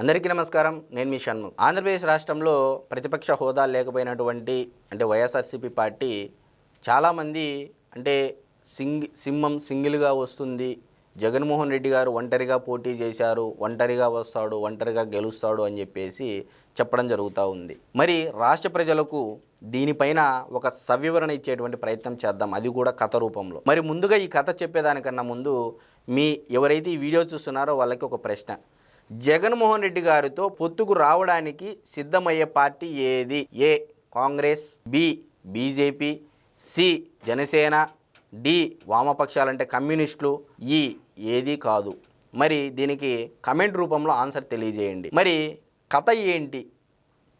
అందరికీ నమస్కారం. నేను మీ షణ్ముఖ్. ఆంధ్రప్రదేశ్ రాష్ట్రంలో ప్రతిపక్ష హోదా లేకపోయినటువంటి అంటే వైఎస్ఆర్సీపీ పార్టీ చాలామంది అంటే సింగ్ సింహం సింగిల్గా వస్తుంది. జగన్మోహన్ రెడ్డి గారు ఒంటరిగా పోటీ చేశారు ఒంటరిగా వస్తాడు ఒంటరిగా గెలుస్తాడు అని చెప్పేసి చెప్పడం జరుగుతూ ఉంది. మరి రాష్ట్ర ప్రజలకు దీనిపైన ఒక సవివరణ ఇచ్చేటువంటి ప్రయత్నం చేద్దాం. అది కూడా కథ రూపంలో. మరి ముందుగా ఈ కథ చెప్పేదానికన్నా ముందు మీ ఎవరైతే ఈ వీడియో చూస్తున్నారో వాళ్ళకి ఒక ప్రశ్న. జగన్మోహన్ రెడ్డి గారితో పొత్తుకు రావడానికి సిద్ధమయ్యే పార్టీ ఏది? A Congress B BJP C Janasena D వామపక్షాలంటే కమ్యూనిస్టులు ఈ ఏది కాదు. మరి దీనికి కమెంట్ రూపంలో ఆన్సర్ తెలియజేయండి. మరి కథ ఏంటి?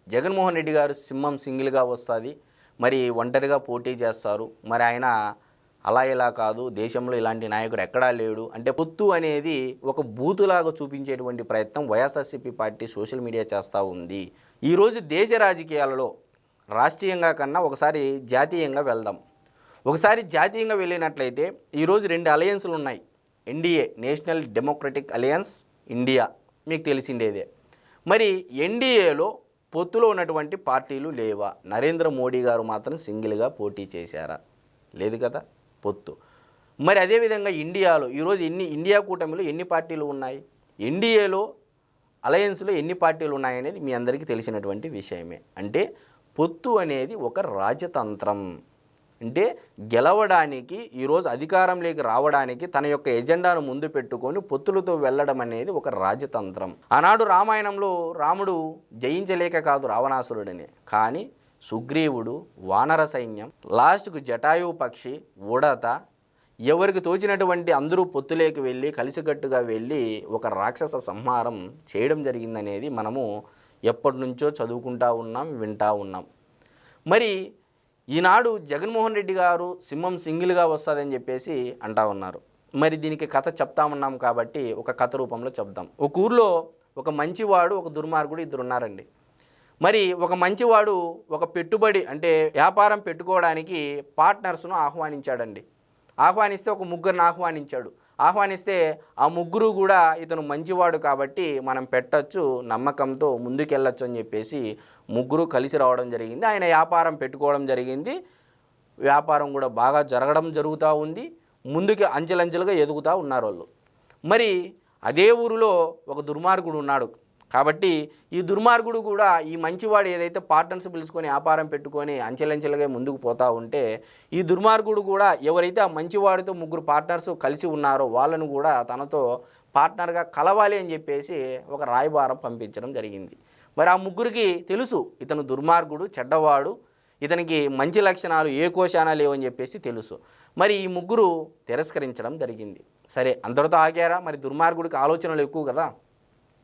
జగన్మోహన్ రెడ్డి గారు సింహం సింగిల్గా వస్తుంది మరి ఒంటరిగా పోటీ చేస్తారు మరి ఆయన అలా ఇలా కాదు దేశంలో ఇలాంటి నాయకుడు ఎక్కడా లేడు. అంటే పొత్తు అనేది ఒక బూతులాగా చూపించేటువంటి ప్రయత్నం వైఎస్ఆర్సీపీ పార్టీ సోషల్ మీడియా చేస్తూ ఉంది. ఈరోజు దేశ రాజకీయాలలో రాష్ట్రీయంగా కన్నా ఒకసారి జాతీయంగా వెళ్దాం. ఒకసారి జాతీయంగా వెళ్ళినట్లయితే ఈరోజు రెండు అలయన్స్లు ఉన్నాయి. NDA national democratic alliance India. మీకు తెలిసిండేదే. మరి ఎన్డీఏలో పొత్తులో ఉన్నటువంటి పార్టీలు లేవా? నరేంద్ర మోడీ గారు మాత్రం సింగిల్గా పోటీ చేశారా? లేదు కదా? పొత్తు. మరి అదేవిధంగా ఇండియాలో ఈరోజు ఎన్ని ఇండియా కూటమిలో ఎన్ని పార్టీలు ఉన్నాయి? ఎన్డీఏలో అలయన్స్లో ఎన్ని పార్టీలు ఉన్నాయనేది మీ అందరికీ తెలిసినటువంటి విషయమే. అంటే పొత్తు అనేది ఒక రాజతంత్రం. అంటే గెలవడానికి ఈరోజు అధికారంలోకి రావడానికి తన యొక్క ఎజెండాను ముందు పెట్టుకొని పొత్తులతో వెళ్ళడం అనేది ఒక రాజతంత్రం. ఆనాడు రామాయణంలో రాముడు జయించలేక కాదు రావణాసురుడిని. కానీ సుగ్రీవుడు వానర సైన్యం లాస్ట్కు జటాయు పక్షి ఉడత ఎవరికి తోచినటువంటి అందరూ పొత్తులేకి వెళ్ళి కలిసికట్టుగా వెళ్ళి ఒక రాక్షస సంహారం చేయడం జరిగిందనేది మనము ఎప్పటి నుంచో చదువుకుంటా ఉన్నాం వింటా ఉన్నాం. మరి ఈనాడు జగన్మోహన్ రెడ్డి గారు సింహం సింగిల్గా వస్తుందని చెప్పేసి అంటా ఉన్నారు. మరి దీనికి కథ చెప్తామన్నాం కాబట్టి ఒక కథ రూపంలో చెప్దాం. ఒక ఊర్లో ఒక మంచివాడు ఒక దుర్మార్గుడు ఇద్దరు ఉన్నారండి. మరి ఒక మంచివాడు ఒక పెట్టుబడి అంటే వ్యాపారం పెట్టుకోవడానికి పార్ట్నర్స్ను ఆహ్వానించాడండి. ఆహ్వానిస్తే ఒక ముగ్గురిని ఆహ్వానించాడు. ఆహ్వానిస్తే ఆ ముగ్గురు కూడా ఇతను మంచివాడు కాబట్టి మనం పెట్టచ్చు నమ్మకంతో ముందుకెళ్ళచ్చు అని చెప్పేసి ముగ్గురు కలిసి రావడం జరిగింది. ఆయన వ్యాపారం పెట్టుకోవడం జరిగింది. వ్యాపారం కూడా బాగా జరగడం జరుగుతూ ఉంది. ముందుకి అంచెలంచెలుగా ఎదుగుతూ ఉన్నారు వాళ్ళు. మరి అదే ఊరిలో ఒక దుర్మార్గుడు ఉన్నాడు. కాబట్టి ఈ దుర్మార్గుడు కూడా ఈ మంచివాడు ఏదైతే పార్ట్నర్స్ పిలుచుకొని వ్యాపారం పెట్టుకొని అంచెలంచెలుగా ముందుకు పోతూ ఉంటే ఈ దుర్మార్గుడు కూడా ఎవరైతే ఆ మంచివాడితో ముగ్గురు పార్ట్నర్స్ కలిసి ఉన్నారో వాళ్ళను కూడా తనతో పార్ట్నర్గా కలవాలి అని చెప్పేసి ఒక రాయబారం పంపించడం జరిగింది. మరి ఆ ముగ్గురికి తెలుసు ఇతను దుర్మార్గుడు చెడ్డవాడు ఇతనికి మంచి లక్షణాలు ఏ కోశాన లేవని చెప్పేసి తెలుసు. మరి ఈ ముగ్గురు తిరస్కరించడం జరిగింది. సరే అందరితో ఆగారా? మరి దుర్మార్గుడికి ఆలోచనలు ఎక్కువ కదా?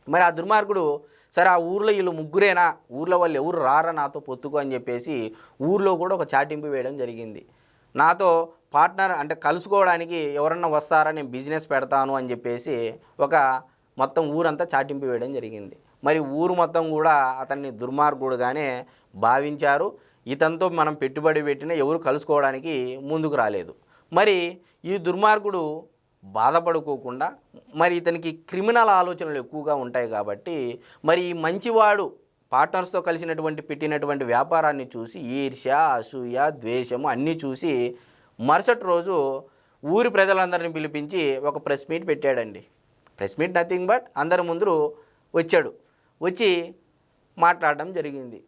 మరి ఆ దుర్మార్గుడు సరే ఆ ఊర్లో వీళ్ళు ముగ్గురేనా? ఊర్లో వాళ్ళు ఎవరు రారా నాతో పొత్తుకు అని చెప్పేసి ఊర్లో కూడా ఒక చాటింపు వేయడం జరిగింది. నాతో పార్ట్నర్ అంటే కలుసుకోవడానికి ఎవరన్నా వస్తారా? నేను బిజినెస్ పెడతాను అని చెప్పేసి ఒక మొత్తం ఊరంతా చాటింపు వేయడం జరిగింది. మరి ఊరు మొత్తం కూడా అతన్ని దుర్మార్గుడుగానే భావించారు. ఇతనితో మనం పెట్టుబడి పెట్టినా ఎవరు కలుసుకోవడానికి ముందుకు రాలేదు. మరి ఈ దుర్మార్గుడు బాధపడుకోకుండా మరి ఇతనికి క్రిమినల్ ఆలోచనలు ఎక్కువగా ఉంటాయి కాబట్టి మరి ఈ మంచివాడు పార్ట్నర్స్తో కలిసినటువంటి పెట్టినటువంటి వ్యాపారాన్ని చూసి ఈర్ష్య అసూయ ద్వేషము అన్నీ చూసి మరుసటి రోజు ఊరి ప్రజలందరిని పిలిపించి ఒక ప్రెస్ మీట్ పెట్టాడండి. ప్రెస్ మీట్ నథింగ్ బట్ అందరి ముందు వచ్చాడు. వచ్చి మాట్లాడడం జరిగింది.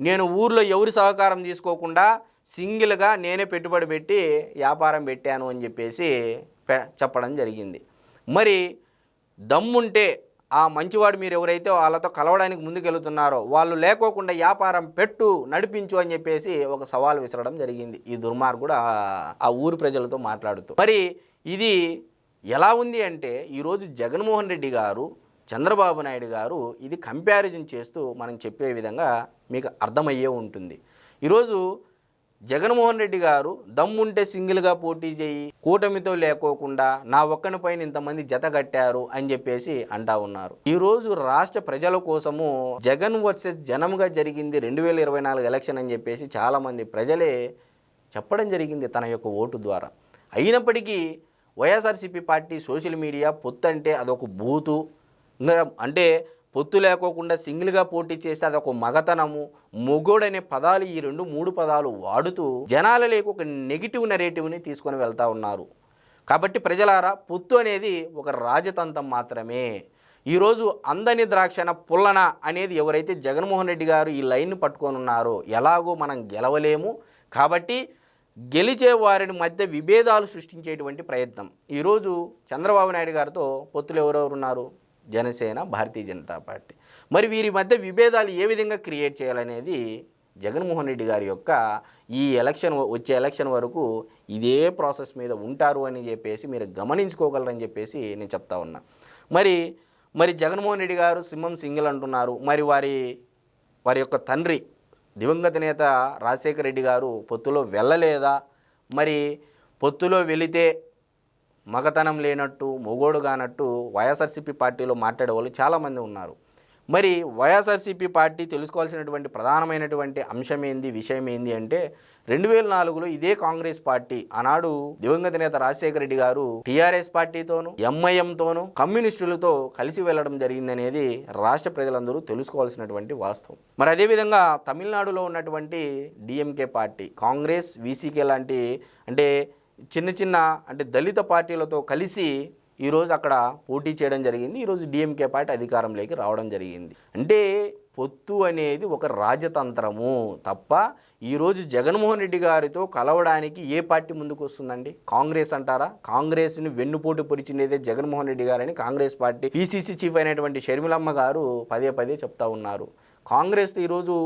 నేను ఊర్లో ఎవరి సహకారం తీసుకోకుండా సింగిల్గా నేనే పెట్టుబడి పెట్టి వ్యాపారం పెట్టాను అని చెప్పేసి చెప్పడం జరిగింది. మరి దమ్ముంటే ఆ మంచివాడు మీరు ఎవరైతే వాళ్ళతో కలవడానికి ముందుకెళ్తున్నారో వాళ్ళు లేకోకుండా వ్యాపారం పెట్టు నడిపించు అని చెప్పేసి ఒక సవాల్ విసరడం జరిగింది. ఈ దుర్మార్గుడు ఆ- ఆ ఊరు ప్రజలతో మాట్లాడుతూ. మరి ఇది ఎలా ఉంది అంటే ఈరోజు జగన్మోహన్ రెడ్డి గారు చంద్రబాబు నాయుడు గారు ఇది కంపారిజన్ చేస్తూ మనం చెప్పే విధంగా మీకు అర్థమయ్యే ఉంటుంది. ఈరోజు జగన్మోహన్ రెడ్డి గారు దమ్ముంటే సింగిల్గా పోటీ చేయి కూటమితో లేకోకుండా నా ఒక్కని పైన ఇంతమంది జత కట్టారు అని చెప్పేసి అంటా ఉన్నారు. ఈరోజు రాష్ట్ర ప్రజల కోసము జగన్ వర్సెస్ జనంగా జరిగింది రెండు వేల ఇరవై నాలుగు ఎలక్షన్ అని చెప్పేసి చాలామంది ప్రజలే చెప్పడం జరిగింది తన యొక్క ఓటు ద్వారా. అయినప్పటికీ వైఎస్ఆర్సీపీ పార్టీ సోషల్ మీడియా పొత్తు అంటే అదొక బూతు. అంటే పొత్తు లేకోకుండా సింగిల్గా పోటీ చేస్తే అదొక మగతనము. మొగోడనే పదాలు ఈ రెండు మూడు పదాలు వాడుతూ జనాల లేక ఒక నెగిటివ్ నెరేటివ్ని తీసుకొని వెళ్తా ఉన్నారు. కాబట్టి ప్రజలారా పొత్తు అనేది ఒక రాజతంత్రం మాత్రమే. ఈరోజు అందని ద్రాక్షన పుల్లన అనేది ఎవరైతే జగన్మోహన్ రెడ్డి గారు ఈ లైన్ పట్టుకొని ఉన్నారో ఎలాగో మనం గెలవలేము. కాబట్టి గెలిచే వారిని మధ్య విభేదాలు సృష్టించేటువంటి ప్రయత్నం. ఈరోజు చంద్రబాబు నాయుడు గారితో పొత్తులు ఎవరెవరు ఉన్నారు? జనసేన భారతీయ జనతా పార్టీ. మరి వీరి మధ్య విభేదాలు ఏ విధంగా క్రియేట్ చేయాలనేది జగన్మోహన్ రెడ్డి గారి యొక్క ఈ ఎలక్షన్ వచ్చే ఎలక్షన్ వరకు ఇదే ప్రాసెస్ మీద ఉంటారు అని చెప్పేసి మీరు గమనించుకోగలరని చెప్పేసి నేను చెప్తా ఉన్నా. మరి మరి జగన్మోహన్ రెడ్డి గారు సింహం సింగిల్ అంటున్నారు. మరి వారి వారి యొక్క తండ్రి దివంగత నేత రాజశేఖర రెడ్డి గారు పొత్తులో వెళ్ళలేదా? మరి పొత్తులో వెళితే మగతనం లేనట్టు మొగోడు కానట్టు వైఎస్ఆర్సీపీ పార్టీలో మాట్లాడే వాళ్ళు చాలామంది ఉన్నారు. మరి వైఎస్ఆర్సీపీ పార్టీ తెలుసుకోవాల్సినటువంటి ప్రధానమైనటువంటి అంశం ఏంది విషయం ఏంది అంటే రెండు వేల నాలుగులో ఇదే కాంగ్రెస్ పార్టీ ఆనాడు దివంగత నేత రాజశేఖర రెడ్డి గారు టీఆర్ఎస్ పార్టీతోనూ ఎంఐఎంతోనూ కమ్యూనిస్టులతో కలిసి వెళ్ళడం జరిగిందనేది రాష్ట్ర ప్రజలందరూ తెలుసుకోవాల్సినటువంటి వాస్తవం. మరి అదేవిధంగా తమిళనాడులో ఉన్నటువంటి డిఎంకే పార్టీ కాంగ్రెస్ వీసీకే లాంటి అంటే చిన్న చిన్న అంటే దళిత పార్టీలతో కలిసి ఈరోజు అక్కడ పోటీ చేయడం జరిగింది. ఈరోజు డిఎంకే పార్టీ అధికారంలోకి రావడం జరిగింది. అంటే పొత్తు అనేది ఒక రాజతంత్రము తప్ప ఈరోజు జగన్మోహన్ రెడ్డి గారితో కలవడానికి ఏ పార్టీ ముందుకు వస్తుందండి? కాంగ్రెస్ అంటారా? కాంగ్రెస్ని వెన్నుపోటు పొరిచినదే జగన్మోహన్ రెడ్డి గారని కాంగ్రెస్ పార్టీ పీసీసీ చీఫ్ అయినటువంటి షర్మిలమ్మ గారు పదే పదే చెప్తా ఉన్నారు. కాంగ్రెస్ ఈరోజు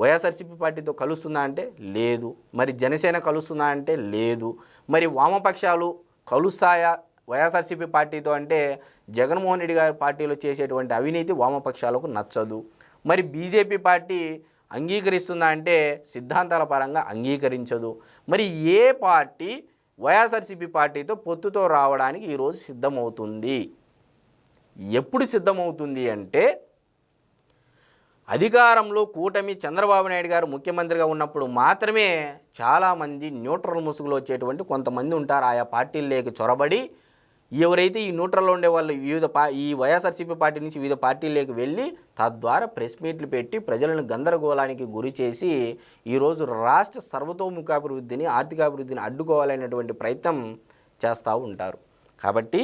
వైఎస్ఆర్సీపీ పార్టీతో కలుస్తుందా అంటే లేదు. మరి జనసేన కలుస్తుందా అంటే లేదు. మరి వామపక్షాలు కలుస్తాయా వైఎస్ఆర్సీపీ పార్టీతో అంటే జగన్మోహన్ రెడ్డి గారి పార్టీలో చేసేటువంటి అవినీతి వామపక్షాలకు నచ్చదు. మరి బీజేపీ పార్టీ అంగీకరిస్తుందా అంటే సిద్ధాంతాల పరంగా అంగీకరించదు. మరి ఏ పార్టీ వైఎస్ఆర్సీపీ పార్టీతో పొత్తుతో రావడానికి ఈరోజు సిద్ధమవుతుంది? ఎప్పుడు సిద్ధమవుతుంది అంటే అధికారంలో కూటమి చంద్రబాబు నాయుడు గారు ముఖ్యమంత్రిగా ఉన్నప్పుడు మాత్రమే చాలామంది న్యూట్రల్ ముసుగులో వచ్చేటువంటి కొంతమంది ఉంటారు. ఆయా పార్టీల్లోకి చొరబడి ఎవరైతే ఈ న్యూట్రల్లో ఉండే వాళ్ళు వివిధ పా ఈ వైఎస్ఆర్సీపీ పార్టీ నుంచి వివిధ పార్టీలకు వెళ్ళి తద్వారా ప్రెస్ మీట్లు పెట్టి ప్రజలను గందరగోళానికి గురి చేసి ఈరోజు రాష్ట్ర సర్వతోముఖాభివృద్ధిని ఆర్థికాభివృద్ధిని అడ్డుకోవాలనేటువంటి ప్రయత్నం చేస్తూ ఉంటారు. కాబట్టి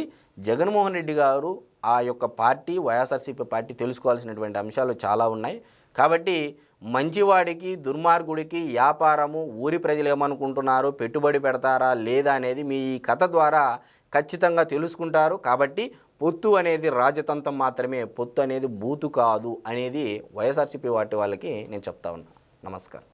జగన్మోహన్ రెడ్డి గారు ఆ యొక్క పార్టీ వైఎస్ఆర్సీపీ పార్టీ తెలుసుకోవాల్సినటువంటి అంశాలు చాలా ఉన్నాయి. కాబట్టి మంచివాడికి దుర్మార్గుడికి వ్యాపారము ఊరి ప్రజలు ఏమనుకుంటున్నారు? పెట్టుబడి పెడతారా? లేదా అనేది మీ ఈ కథ ద్వారా ఖచ్చితంగా తెలుసుకుంటారు. కాబట్టి పొత్తు అనేది రాజతంత్రం మాత్రమే. పొత్తు అనేది బూతు కాదు అనేది వైఎస్ఆర్సీపీ వాటి వాళ్ళకి నేను చెప్తా ఉన్నా. నమస్కారం.